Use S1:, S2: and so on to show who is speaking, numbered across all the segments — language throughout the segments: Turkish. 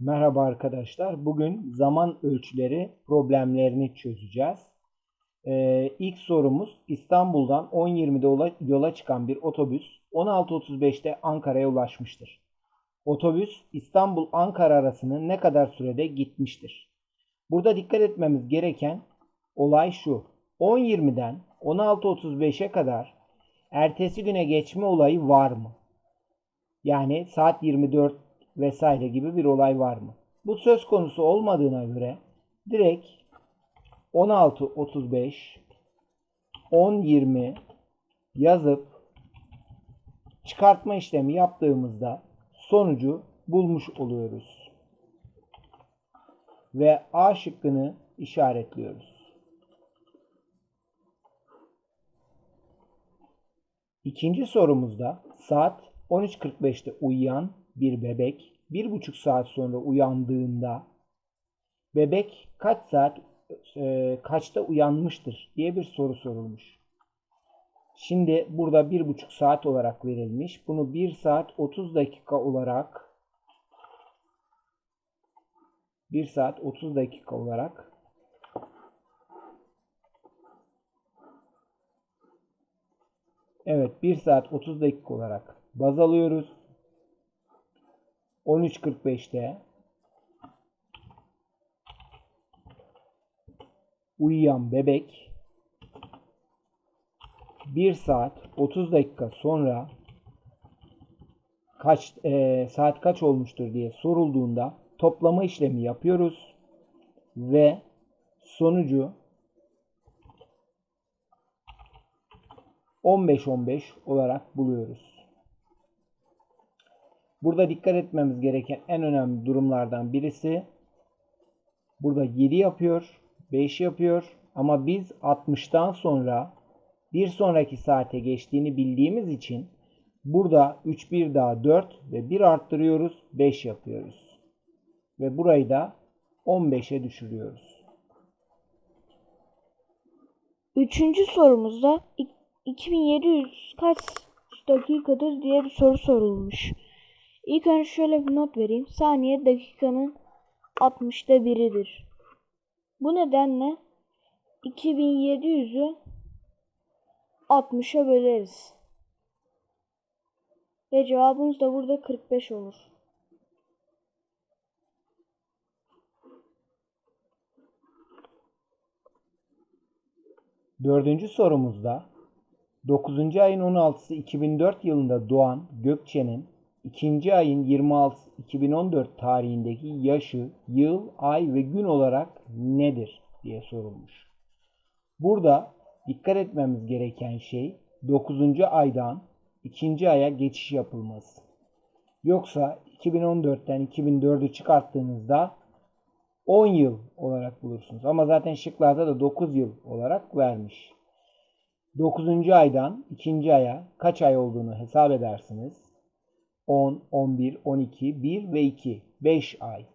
S1: Merhaba arkadaşlar. Bugün zaman ölçüleri problemlerini çözeceğiz. Ee, ilk sorumuz İstanbul'dan 10.20'de yola, çıkan bir otobüs 16.35'te Ankara'ya ulaşmıştır. Otobüs İstanbul-Ankara arasını ne kadar sürede gitmiştir? Burada dikkat etmemiz gereken olay şu. 10.20'den 16.35'e kadar ertesi güne geçme olayı var mı? Yani saat 24 vesaire gibi bir olay var mı? Bu söz konusu olmadığına göre direkt 16.35 10.20 yazıp çıkartma işlemi yaptığımızda sonucu bulmuş oluyoruz. Ve A şıkkını işaretliyoruz. İkinci sorumuzda saat 13.45'te uyuyan bir bebek bir buçuk saat sonra uyandığında bebek kaç saat e, kaçta uyanmıştır diye bir soru sorulmuş. Şimdi burada bir buçuk saat olarak verilmiş. Bunu bir saat 30 dakika olarak bir saat 30 dakika olarak Evet 1 saat 30 dakika olarak baz alıyoruz. 13.45'te uyuyan bebek 1 saat 30 dakika sonra kaç e, saat kaç olmuştur diye sorulduğunda toplama işlemi yapıyoruz ve sonucu 15-15 olarak buluyoruz. Burada dikkat etmemiz gereken en önemli durumlardan birisi burada 7 yapıyor, 5 yapıyor ama biz 60'tan sonra bir sonraki saate geçtiğini bildiğimiz için burada 3 1 daha 4 ve 1 arttırıyoruz 5 yapıyoruz. Ve burayı da 15'e düşürüyoruz.
S2: Üçüncü sorumuzda 2700 kaç dakikadır diye bir soru sorulmuş. İlk önce şöyle bir not vereyim. Saniye dakikanın 60'ta biridir. Bu nedenle 2700'ü 60'a böleriz. Ve cevabımız da burada 45 olur.
S1: Dördüncü sorumuzda 9. ayın 16'sı 2004 yılında doğan Gökçe'nin 2. ayın 26 2014 tarihindeki yaşı, yıl, ay ve gün olarak nedir diye sorulmuş. Burada dikkat etmemiz gereken şey 9. aydan 2. aya geçiş yapılması. Yoksa 2014'ten 2004'ü çıkarttığınızda 10 yıl olarak bulursunuz. Ama zaten şıklarda da 9 yıl olarak vermiş. 9. aydan 2. aya kaç ay olduğunu hesap edersiniz. 10, 11, 12, 1 ve 2. 5 ay.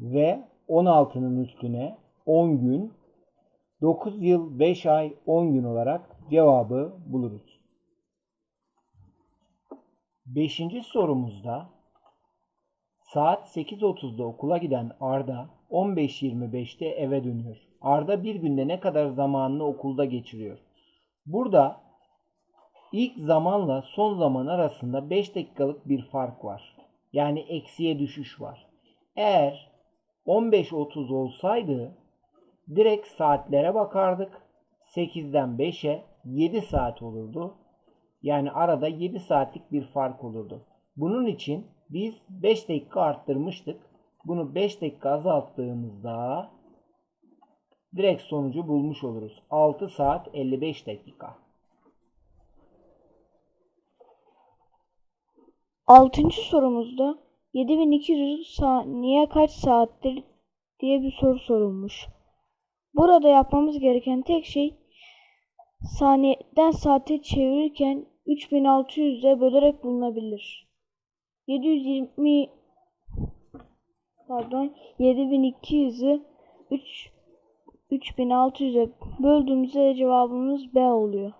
S1: Ve 16'nın üstüne 10 gün 9 yıl 5 ay 10 gün olarak cevabı buluruz. Beşinci sorumuzda saat 8.30'da okula giden Arda 15.25'te eve dönüyor. Arda bir günde ne kadar zamanını okulda geçiriyor? Burada ilk zamanla son zaman arasında 5 dakikalık bir fark var. Yani eksiye düşüş var. Eğer 15.30 olsaydı direkt saatlere bakardık. 8'den 5'e 7 saat olurdu. Yani arada 7 saatlik bir fark olurdu. Bunun için biz 5 dakika arttırmıştık. Bunu 5 dakika azalttığımızda direkt sonucu bulmuş oluruz. 6 saat 55 dakika.
S2: Altıncı sorumuzda 7200 saniye kaç saattir diye bir soru sorulmuş. Burada yapmamız gereken tek şey saniyeden saate çevirirken 3600'e bölerek bulunabilir. 720 pardon 7200'ü 3 3600'e böldüğümüzde cevabımız B oluyor.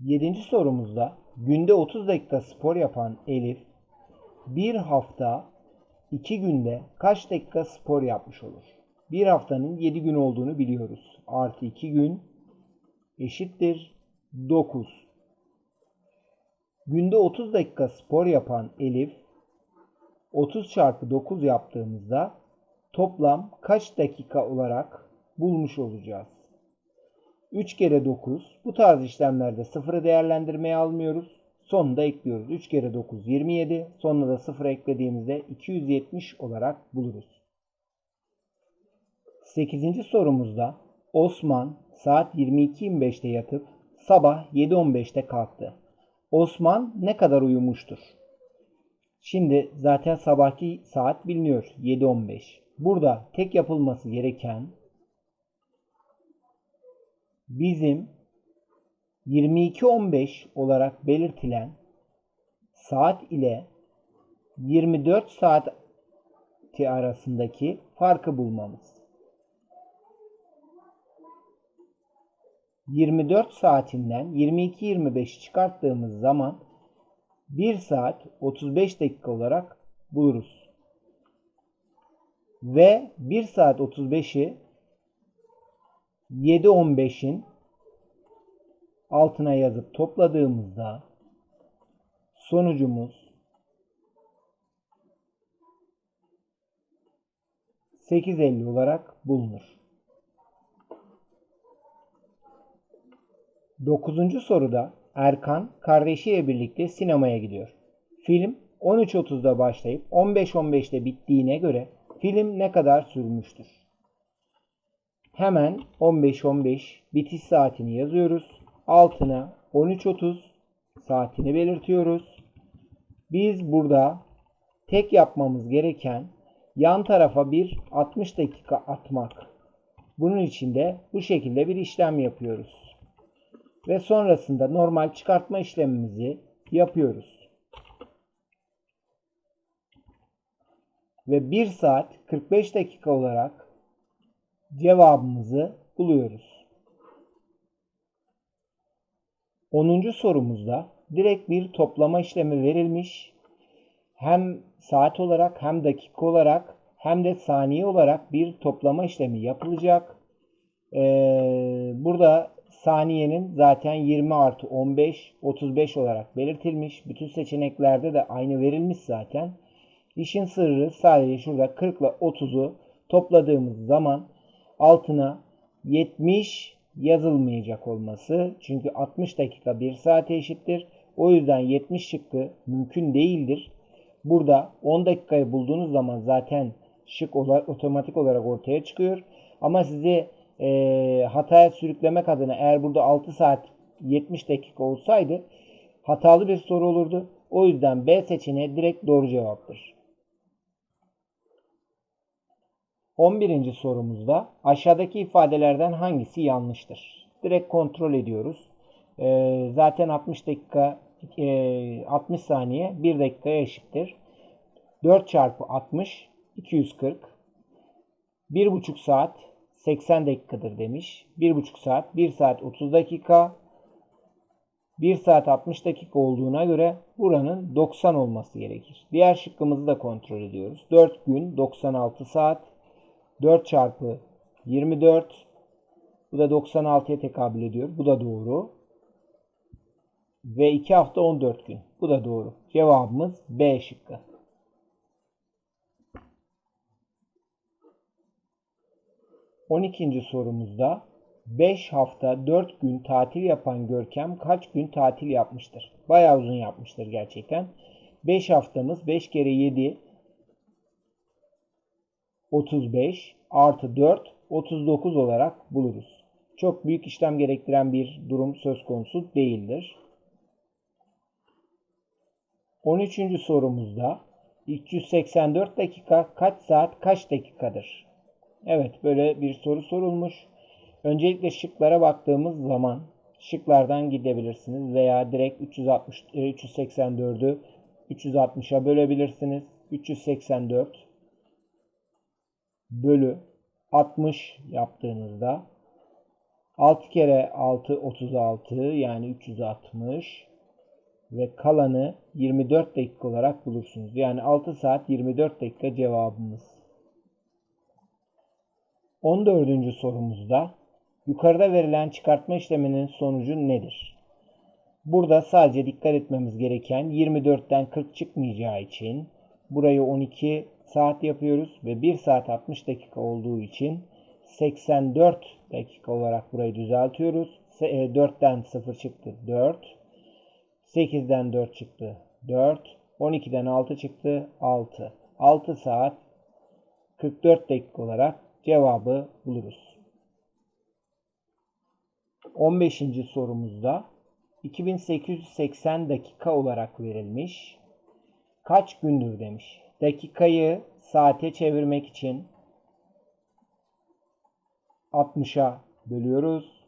S1: Yedinci sorumuzda günde 30 dakika spor yapan Elif bir hafta 2 günde kaç dakika spor yapmış olur? Bir haftanın 7 gün olduğunu biliyoruz. Artı 2 gün eşittir 9. Günde 30 dakika spor yapan Elif 30 çarpı 9 yaptığımızda toplam kaç dakika olarak bulmuş olacağız? 3 kere 9. Bu tarz işlemlerde sıfırı değerlendirmeye almıyoruz. Sonunda ekliyoruz. 3 kere 9 27. Sonuna da 0 eklediğimizde 270 olarak buluruz. 8. sorumuzda Osman saat 22.25'te yatıp sabah 7.15'te kalktı. Osman ne kadar uyumuştur? Şimdi zaten sabahki saat biliniyor 7.15. Burada tek yapılması gereken bizim 22.15 olarak belirtilen saat ile 24 saati arasındaki farkı bulmamız. 24 saatinden 22-25'i çıkarttığımız zaman 1 saat 35 dakika olarak buluruz. Ve 1 saat 35'i 7.15'in altına yazıp topladığımızda sonucumuz 8.50 olarak bulunur. Dokuzuncu soruda Erkan kardeşiyle birlikte sinemaya gidiyor. Film 13.30'da başlayıp 15.15'te bittiğine göre film ne kadar sürmüştür? Hemen 15-15 bitiş saatini yazıyoruz. Altına 13.30 saatini belirtiyoruz. Biz burada tek yapmamız gereken yan tarafa bir 60 dakika atmak. Bunun için de bu şekilde bir işlem yapıyoruz. Ve sonrasında normal çıkartma işlemimizi yapıyoruz. Ve 1 saat 45 dakika olarak cevabımızı buluyoruz. 10. sorumuzda direkt bir toplama işlemi verilmiş. Hem saat olarak hem dakika olarak hem de saniye olarak bir toplama işlemi yapılacak. Ee, burada saniyenin zaten 20 artı 15 35 olarak belirtilmiş. Bütün seçeneklerde de aynı verilmiş zaten. İşin sırrı sadece şurada 40 ile 30'u topladığımız zaman altına 70 yazılmayacak olması. Çünkü 60 dakika 1 saate eşittir. O yüzden 70 şıkkı mümkün değildir. Burada 10 dakikayı bulduğunuz zaman zaten şık otomatik olarak ortaya çıkıyor. Ama sizi e, hataya sürüklemek adına eğer burada 6 saat 70 dakika olsaydı hatalı bir soru olurdu. O yüzden B seçeneği direkt doğru cevaptır. 11. sorumuzda aşağıdaki ifadelerden hangisi yanlıştır? Direkt kontrol ediyoruz. Ee, zaten 60 dakika e, 60 saniye 1 dakikaya eşittir. 4 çarpı 60 240. 1,5 saat 80 dakikadır demiş. 1,5 saat 1 saat 30 dakika 1 saat 60 dakika olduğuna göre buranın 90 olması gerekir. Diğer şıkkımızı da kontrol ediyoruz. 4 gün 96 saat 4 çarpı 24 bu da 96'ya tekabül ediyor. Bu da doğru. Ve 2 hafta 14 gün. Bu da doğru. Cevabımız B şıkkı. On ikinci sorumuzda 5 hafta 4 gün tatil yapan Görkem kaç gün tatil yapmıştır? Bayağı uzun yapmıştır gerçekten. 5 haftamız 5 kere 7 35 artı 4 39 olarak buluruz. Çok büyük işlem gerektiren bir durum söz konusu değildir. 13. sorumuzda 384 dakika kaç saat kaç dakikadır? Evet böyle bir soru sorulmuş. Öncelikle şıklara baktığımız zaman şıklardan gidebilirsiniz veya direkt 360 384'ü 360'a bölebilirsiniz. 384 bölü 60 yaptığınızda 6 kere 6 36 yani 360 ve kalanı 24 dakika olarak bulursunuz. Yani 6 saat 24 dakika cevabımız. 14. sorumuzda yukarıda verilen çıkartma işleminin sonucu nedir? Burada sadece dikkat etmemiz gereken 24'ten 40 çıkmayacağı için burayı 12 saat yapıyoruz ve 1 saat 60 dakika olduğu için 84 dakika olarak burayı düzeltiyoruz. 4'ten 0 çıktı 4. 8'den 4 çıktı 4. 12'den 6 çıktı 6. 6 saat 44 dakika olarak cevabı buluruz. 15. sorumuzda 2880 dakika olarak verilmiş. Kaç gündür demiş. Dakikayı saate çevirmek için 60'a bölüyoruz.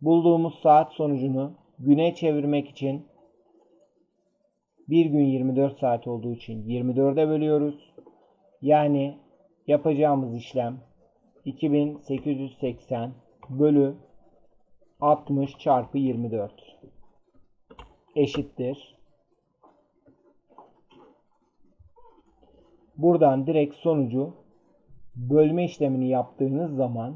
S1: Bulduğumuz saat sonucunu güne çevirmek için bir gün 24 saat olduğu için 24'e bölüyoruz. Yani yapacağımız işlem 2880 bölü 60 çarpı 24 eşittir. Buradan direkt sonucu bölme işlemini yaptığınız zaman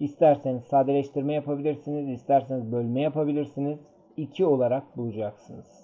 S1: isterseniz sadeleştirme yapabilirsiniz, isterseniz bölme yapabilirsiniz. 2 olarak bulacaksınız.